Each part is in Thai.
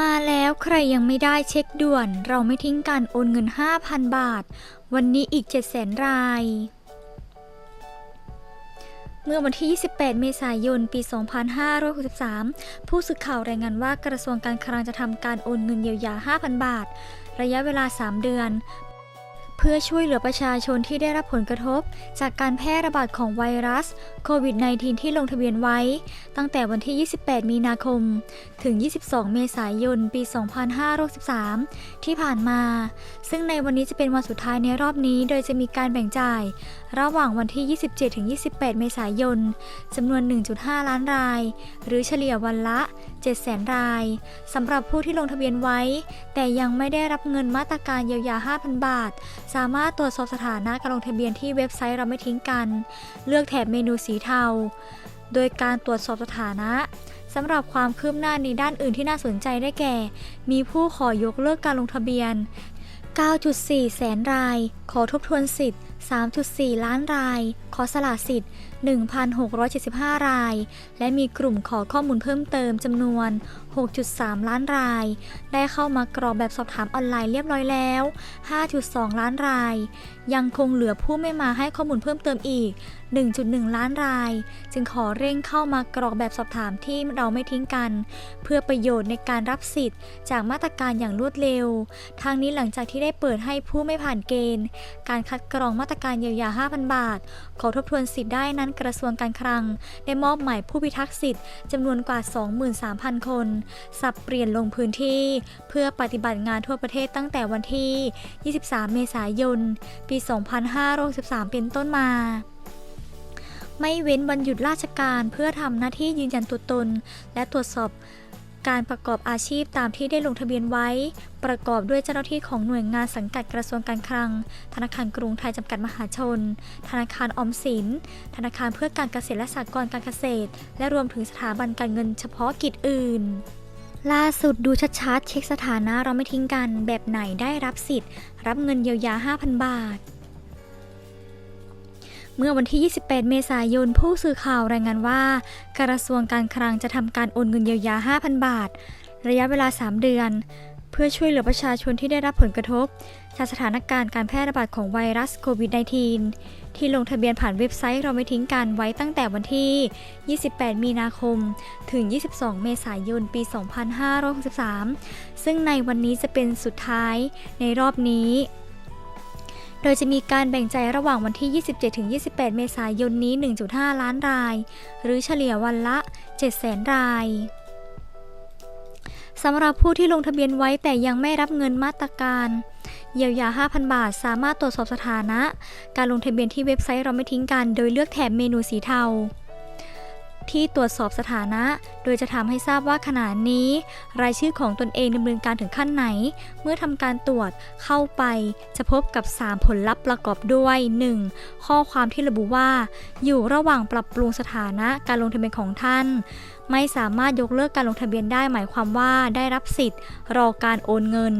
มาแล้วใครยังไม่ได้เช็คด่วน เราไม่ทิ้งการโอนเงิน 5,000 บาท วันนี้อีก 700,000 ราย เมื่อวันที่ 28 เมษายน ปี 2563 ผู้สื่อข่าวรายงานว่ากระทรวงการคลังจะทำการโอนเงินเยียวยา 5,000 บาท ระยะเวลา 3 เดือน เพื่อช่วยเหลือประชาชนที่ได้รับผลกระทบ จากการแพร่ระบาดของไวรัสโควิด -19 ที่ลงทะเบียนไว้ ตั้งแต่วันที่ 28 มีนาคม ถึง 22 เมษายน ปี 2563 ที่ผ่านมา ซึ่งในวันนี้จะเป็นวันสุดท้ายในรอบนี้ โดยจะมีการแบ่งจ่าย ระหว่างวันที่ 27 ถึง 28 เมษายนจำนวน 1.5 ล้านราย หรือเฉลี่ยวันละ 700,000 รายสำหรับผู้ที่ลงทะเบียนไว้ แต่ยังไม่ได้รับเงินมาตรการเยียวยา 5,000 บาทสามารถตรวจสอบสถานะการลงทะเบียนที่เว็บไซต์เราไม่ทิ้งกัน เลือกแถบเมนูสีเทา โดยการตรวจสอบสถานะสำหรับความคืบหน้าในด้านอื่นที่น่าสนใจได้แก่ มีผู้ขอยกเลิกการลงทะเบียน 9.4 แสนราย ขอทบทวนสิทธิ์ 3.4 ล้านราย ขอสละสิทธิ์ 1,675 ราย และมีกลุ่มขอข้อมูลเพิ่มเติมจำนวน 6.3 ล้านราย ได้เข้ามากรอกแบบสอบถามออนไลน์เรียบร้อยแล้ว 5.2 ล้านราย ยังคงเหลือผู้ไม่มาให้ข้อมูลเพิ่มเติมอีก 1.1 ล้านราย จึงขอเร่งเข้ามากรอกแบบสอบถามที่เราไม่ทิ้งกัน เพื่อประโยชน์ในการรับสิทธิ์ จากมาตรการอย่างรวดเร็ว ทางนี้หลังจากที่ได้เปิดให้ผู้ไม่ผ่านเกณฑ์ การคัดกรองมาตรการเยียวยา 5,000 บาท ขอทบทวนสิทธิ์ได้นั้นกระทรวงการคลัง ได้มอบหมายผู้พิทักษ์สิทธิ์จำนวนกว่า 23,000 คนสับเปลี่ยนลงพื้นที่ เพื่อปฏิบัติงานทั่วประเทศตั้งแต่วันที่ 23 เมษายน ปี 2563 เป็นต้นมาไม่เว้นวันหยุดราชการเพื่อทำหน้าที่ยืนยันตัวตน และตรวจสอบ การประกอบอาชีพตามที่ได้ลงทะเบียนไว้ ประกอบด้วยเจ้าหน้าที่ของหน่วยงานสังกัดกระทรวงการคลัง ธนาคารกรุงไทยจำกัดมหาชน ธนาคารออมสิน ธนาคารเพื่อการเกษตรและสหกรณ์การเกษตร และรวมถึงสถาบันการเงินเฉพาะกิจอื่นล่าสุดดูชัดๆ เช็คสถานะเราไม่ทิ้งกันแบบไหนได้รับสิทธิ์ รับเงินเยียวยา 5,000 บาท เมื่อวันที่ 28 เมษายน ผู้สื่อข่าวรายงานว่า กระทรวงการคลังจะทำการโอนเงินเยียวยา 5,000 บาท ระยะเวลา 3 เดือน เพื่อช่วยเหลือประชาชนที่ได้รับผลกระทบ จากสถานการณ์การแพร่ระบาดของไวรัสโควิด -19 ที่ลงทะเบียนผ่านเว็บไซต์เราไม่ทิ้งกันไว้ตั้งแต่วันที่ 28 มีนาคม ถึง 22 เมษายน ปี 2563 ซึ่งในวันนี้จะเป็นสุดท้ายในรอบนี้ โดยจะมีการแบ่งใจระหว่างวันที่ 27-28 เมษายนนี้ 1.5 ล้านราย หรือเฉลี่ยวันละ 700,000 รายสำหรับผู้ที่ลงทะเบียนไว้แต่ยังไม่รับเงินมาตรการเยียวยา 5,000 บาท สามารถตรวจสอบสถานะ การลงทะเบียนที่เว็บไซต์เราไม่ทิ้งกัน โดยเลือกแถบเมนูสีเทา ที่ตรวจสอบสถานะ โดยจะทำให้ทราบว่าขณะนี้ รายชื่อของตนเองดำเนินการถึงขั้นไหน เมื่อทำการตรวจเข้าไป จะพบกับ 3 ผลลัพธ์ประกอบด้วย 1. ข้อความที่ระบุว่า อยู่ระหว่างปรับปรุงสถานะการลงทะเบียนของท่าน ไม่สามารถยกเลิกการลงทะเบียนได้หมายความว่าได้รับสิทธิ์ รอการโอนเงิน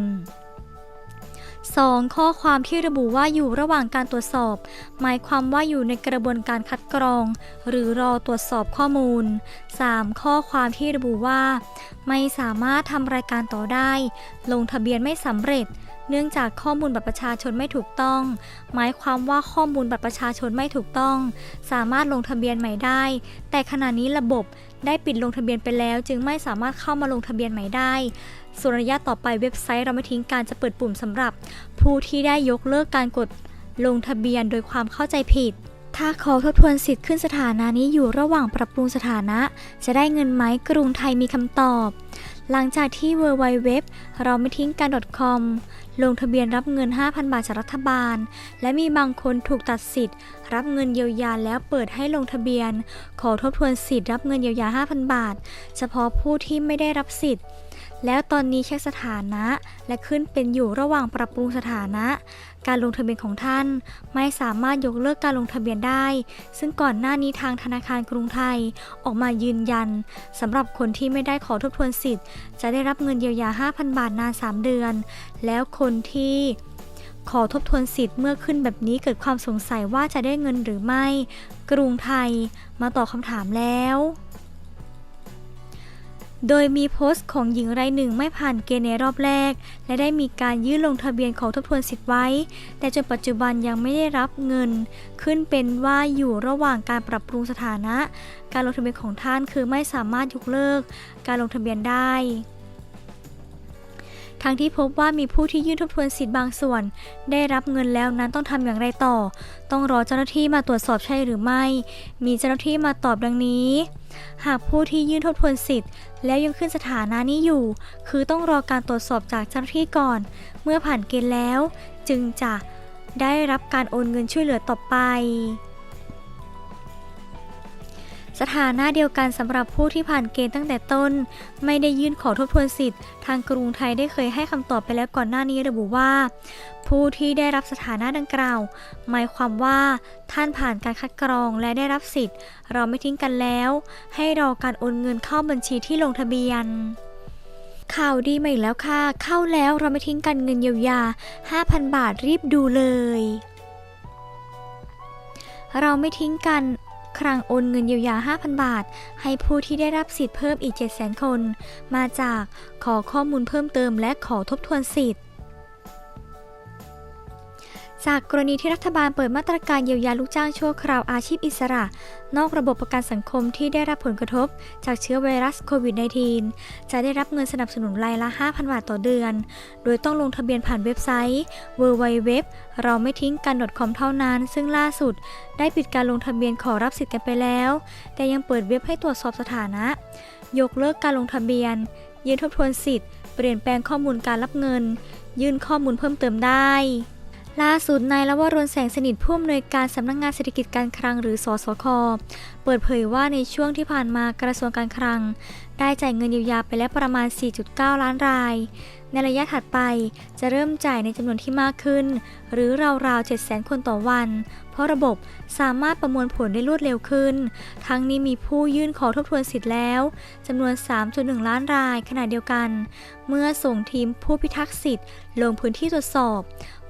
2. ข้อความที่ระบุว่าอยู่ระหว่างการตรวจสอบ หมายความว่าอยู่ในกระบวนการคัดกรอง หรือรอตรวจสอบข้อมูล 3. ข้อความที่ระบุว่า ไม่สามารถทำรายการต่อได้ ลงทะเบียนไม่สำเร็จ เนื่องจากข้อมูลบัตรประชาชนไม่ถูกต้อง หมายความว่าข้อมูลบัตรประชาชนไม่ถูกต้อง สามารถลงทะเบียนใหม่ได้ แต่ขณะนี้ระบบ ได้ปิดลงทะเบียนไปแล้ว จึงไม่สามารถเข้ามาลงทะเบียนใหม่ได้ ส่วนระยะต่อไปเว็บไซต์เราไม่ทิ้งการจะเปิดปุ่มสำหรับ ผู้ที่ได้ยกเลิกการกดลงทะเบียนโดยความเข้าใจผิด ถ้าขอทบทวนสิทธิ์ขึ้นสถานะนี้อยู่ระหว่างปรับปรุงสถานะ จะได้เงินไหมกรุงไทยมีคำตอบ หลังจากที่ www เราไม่ทิ้งกัน .com ลงทะเบียนรับเงิน 5,000 บาทจากรัฐบาล และมีบางคนถูกตัดสิทธิ์ รับเงินเยียวยาแล้วเปิดให้ลงทะเบียน ขอทบทวนสิทธิ์รับเงินเยียวยา 5,000 บาท เฉพาะผู้ที่ไม่ได้รับสิทธิ์ แล้วตอนนี้เช็คสถานะ และขึ้นเป็นอยู่ระหว่างปรับปรุงสถานะ การลงทะเบียนของท่าน ไม่สามารถยกเลิกการลงทะเบียนได้ ซึ่งก่อนหน้านี้ทางธนาคารกรุงไทยออกมายืนยันสำหรับคนที่ไม่ได้ขอทบทวนสิทธิ์ จะได้รับเงินเยียวยา 5,000 บาทนาน 3 เดือน แล้วคนที่ขอทบทวนสิทธิ์เมื่อขึ้นแบบนี้เกิดความสงสัยว่าจะได้เงินหรือไม่ กรุงไทยมาตอบคำถามแล้ว โดยมีโพสต์ของหญิงรายหนึ่งไม่ผ่านเกณฑ์ในรอบแรก และได้มีการยื่นลงทะเบียนขอทบทวนสิทธิ์ไว้ แต่จนปัจจุบันยังไม่ได้รับเงิน ขึ้นเป็นว่าอยู่ระหว่างการปรับปรุงสถานะ การลงทะเบียนของท่านคือไม่สามารถยกเลิก การลงทะเบียนได้ ทั้งที่พบว่ามีผู้ที่ยื่นทบทวนสิทธิ์บางส่วน ได้รับเงินแล้วนั้นต้องทำอย่างไรต่อ ต้องรอเจ้าหน้าที่มาตรวจสอบใช่หรือไม่ มีเจ้าหน้าที่มาตอบดังนี้ หากผู้ที่ยื่นทบทวนสิทธิ์ แล้วยังขึ้นสถานะนี้อยู่ คือต้องรอการตรวจสอบจากเจ้าหน้าที่ก่อน เมื่อผ่านเกณฑ์แล้ว จึงจะได้รับการโอนเงินช่วยเหลือต่อไป สถานะเดียวกันสำหรับผู้ที่ผ่านเกณฑ์ตั้งแต่ต้น ไม่ได้ยื่นขอทบทวนสิทธิ์ ทางกรุงไทยได้เคยให้คำตอบไปแล้วก่อนหน้านี้ระบุว่า ผู้ที่ได้รับสถานะดังกล่าว หมายความว่าท่านผ่านการคัดกรองและได้รับสิทธิ์ เราไม่ทิ้งกันแล้ว ให้รอการโอนเงินเข้าบัญชีที่ลงทะเบียนข่าวดีมาอีกแล้วค่ะ เข้าแล้วเราไม่ทิ้งกันเงินเยียวยา 5,000 บาทรีบดูเลย เราไม่ทิ้งกัน ครั้งโอนเงินเยียวยา 5,000 บาท ให้ผู้ที่ได้รับสิทธิ์เพิ่มอีก 700,000 คน มาจากขอข้อมูลเพิ่มเติมและขอทบทวนสิทธิ์ จากกรณีที่รัฐบาลเปิดมาตรการเยียวยาลูกจ้างชั่วคราวอาชีพอิสระ นอกระบบประกันสังคมที่ได้รับผลกระทบ จากเชื้อไวรัสโควิด -19 จะได้รับเงินสนับสนุนรายละ 5,000 บาทต่อเดือน โดยต้องลงทะเบียนผ่านเว็บไซต์ www เราไม่ทิ้งกัน .com เท่านั้น ซึ่งล่าสุด ได้ปิดการลงทะเบียนขอรับสิทธิ์กันไปแล้ว แต่ยังเปิดเว็บให้ตรวจสอบสถานะ ยกเลิกการลงทะเบียนยืนทบทวนสิทธิ์ เปลี่ยนแปลงข้อมูลการรับเงิน ยื่นข้อมูลเพิ่มเติมได้ ล่าสุดนายละวรนแสงสนิทผู้อำนวยการสำนักงงานเศรษฐกิจการคลังหรือสสค เปิดเผยว่าในช่วงที่ผ่านมากระทรวงการคลัง ได้จ่ายเงินเยียวยาไปแล้วประมาณ 4.9 ล้านราย ในระยะถัดไปจะเริ่มจ่ายในจำนวนที่มากขึ้น หรือราวๆ700,000 คนต่อวัน เพราะระบบสามารถประมวลผลได้รวดเร็วขึ้น ทั้งนี้มีผู้ยื่นขอทบทวนสิทธิ์แล้วจำนวน 3.1 ล้านรายขณะเดียวกัน เมื่อส่งทีมผู้พิทักษ์สิทธิ์ลงพื้นที่ตรวจสอบ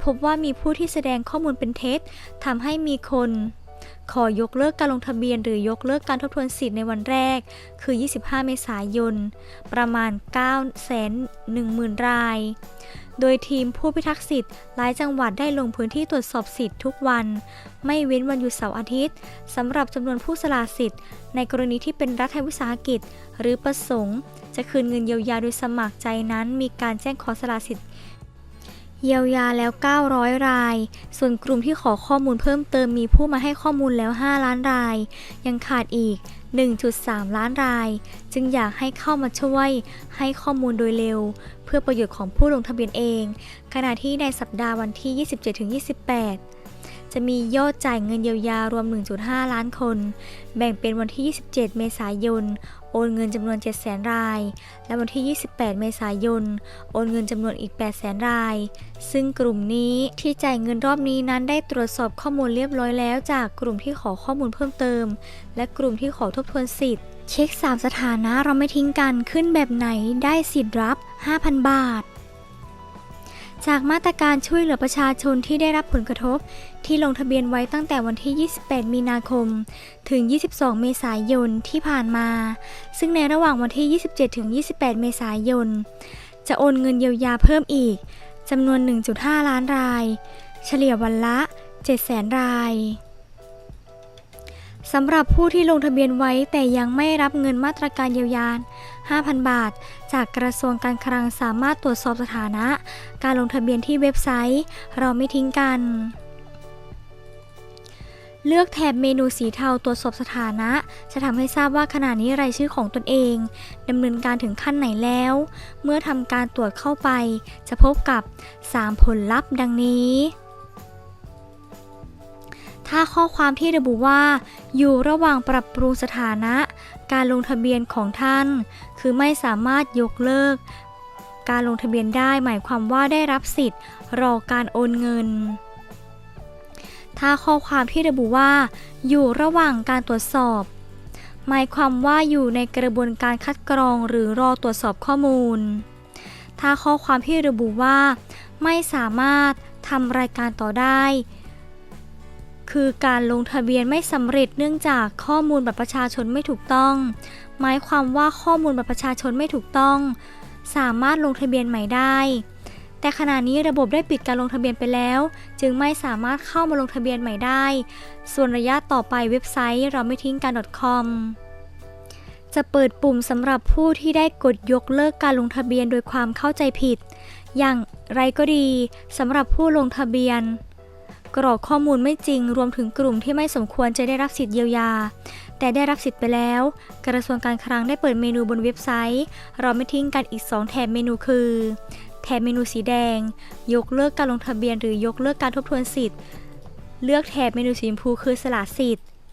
พบว่ามีผู้ที่แสดงข้อมูลเป็นเท็จทำให้มีคน ขอยกเลิกการลงทะเบียนหรือยกเลิกการทบทวนสิทธิ์ในวันแรก คือ 25 เมษายน ประมาณ 910,000 ราย โดยทีมผู้พิทักษ์สิทธิ์หลายจังหวัดได้ลงพื้นที่ตรวจสอบสิทธิ์ทุกวัน ไม่เว้นวันหยุดเสาร์อาทิตย์สำหรับจำนวนผู้สละสิทธิ์ ในกรณีที่เป็นรัฐวิสาหกิจ หรือประสงค์ จะคืนเงินเยียวยาโดยสมัครใจนั้น มีการแจ้งขอสละสิทธิ์ เยียวยาแล้ว 900 ราย ส่วนกลุ่มที่ขอข้อมูลเพิ่มเติมมีผู้มาให้ข้อมูลแล้ว 5 ล้านราย ยังขาดอีก 1.3 ล้านราย จึงอยากให้เข้ามาช่วย ให้ข้อมูลโดยเร็ว เพื่อประโยชน์ของผู้ลงทะเบียนเอง ขณะที่ในสัปดาห์วันที่ 27-28จะมียอดจ่ายเงินเยียวยารวม 1.5 ล้านคน แบ่งเป็นวันที่ 27 เมษายน โอนเงินจำนวน 700,000 ราย และวันที่ 28 เมษายน โอนเงินจำนวนอีก 800,000 ราย ซึ่งกลุ่มนี้ที่จ่ายเงินรอบนี้นั้นได้ตรวจสอบข้อมูลเรียบร้อยแล้วจากกลุ่มที่ขอข้อมูลเพิ่มเติม และกลุ่มที่ขอทบทวนสิทธิ์ เช็ค 3 สถานะเราไม่ทิ้งกันขึ้นแบบไหนได้สิทธิ์รับ 5,000 บาท จากมาตรการช่วยเหลือประชาชนที่ได้รับผลกระทบ ที่ลงทะเบียนไว้ตั้งแต่วันที่ 28 มีนาคม ถึง 22 เมษายนที่ผ่านมา ซึ่งในระหว่างวันที่ 27 ถึง 28 เมษายน จะโอนเงินเยียวยาเพิ่มอีกจำนวน 1.5 ล้านราย เฉลี่ยวันละ 700,000 รายสำหรับผู้ที่ลงทะเบียนไว้แต่ยังไม่รับเงินมาตรการเยียวยา 5,000 บาท จากกระทรวงการคลังสามารถตรวจสอบสถานะ การลงทะเบียนที่เว็บไซต์ เราไม่ทิ้งกัน เลือกแถบเมนูสีเทาตรวจสอบสถานะ จะทำให้ทราบว่าขณะนี้รายชื่อของตนเองดำเนินการถึงขั้นไหนแล้ว เมื่อทำการตรวจเข้าไป จะพบกับ 3 ผลลัพธ์ดังนี้ถ้าข้อความที่ระบุว่า อยู่ระหว่างปรับปรุงสถานะ การลงทะเบียนของท่าน คือไม่สามารถยกเลิก การลงทะเบียนได้หมายความว่าได้รับสิทธิ์ รอการโอนเงิน ถ้าข้อความที่ระบุว่า อยู่ระหว่างการตรวจสอบ หมายความว่าอยู่ในกระบวนการคัดกรองหรือรอตรวจสอบข้อมูล ถ้าข้อความที่ระบุว่า ไม่สามารถทำรายการต่อได้ คือการลงทะเบียนไม่สำเร็จเนื่องจากข้อมูลบัตรประชาชนไม่ถูกต้อง หมายความว่าข้อมูลบัตรประชาชนไม่ถูกต้อง สามารถลงทะเบียนใหม่ได้ แต่ขณะนี้ระบบได้ปิดการลงทะเบียนไปแล้ว จึงไม่สามารถเข้ามาลงทะเบียนใหม่ได้ ส่วนระยะต่อไปเว็บไซต์เราไม่ทิ้งกัน .com จะเปิดปุ่มสำหรับผู้ที่ได้กดยกเลิกการลงทะเบียนโดยความเข้าใจผิด อย่างไรก็ดีสำหรับผู้ลงทะเบียน กรอกข้อมูลไม่จริง รวมถึงกลุ่มที่ไม่สมควรจะได้รับสิทธิ์เยียวยา แต่ได้รับสิทธิ์ไปแล้ว กระทรวงการคลังได้เปิดเมนูบนเว็บไซต์ เราไม่ทิ้งกันอีก 2 แถบเมนูคือ แถบเมนูสีแดง ยกเลิกการลงทะเบียนหรือยกเลิกการทบทวนสิทธิ์ เลือกแถบเมนูสีชมพูคือสละสิทธิ์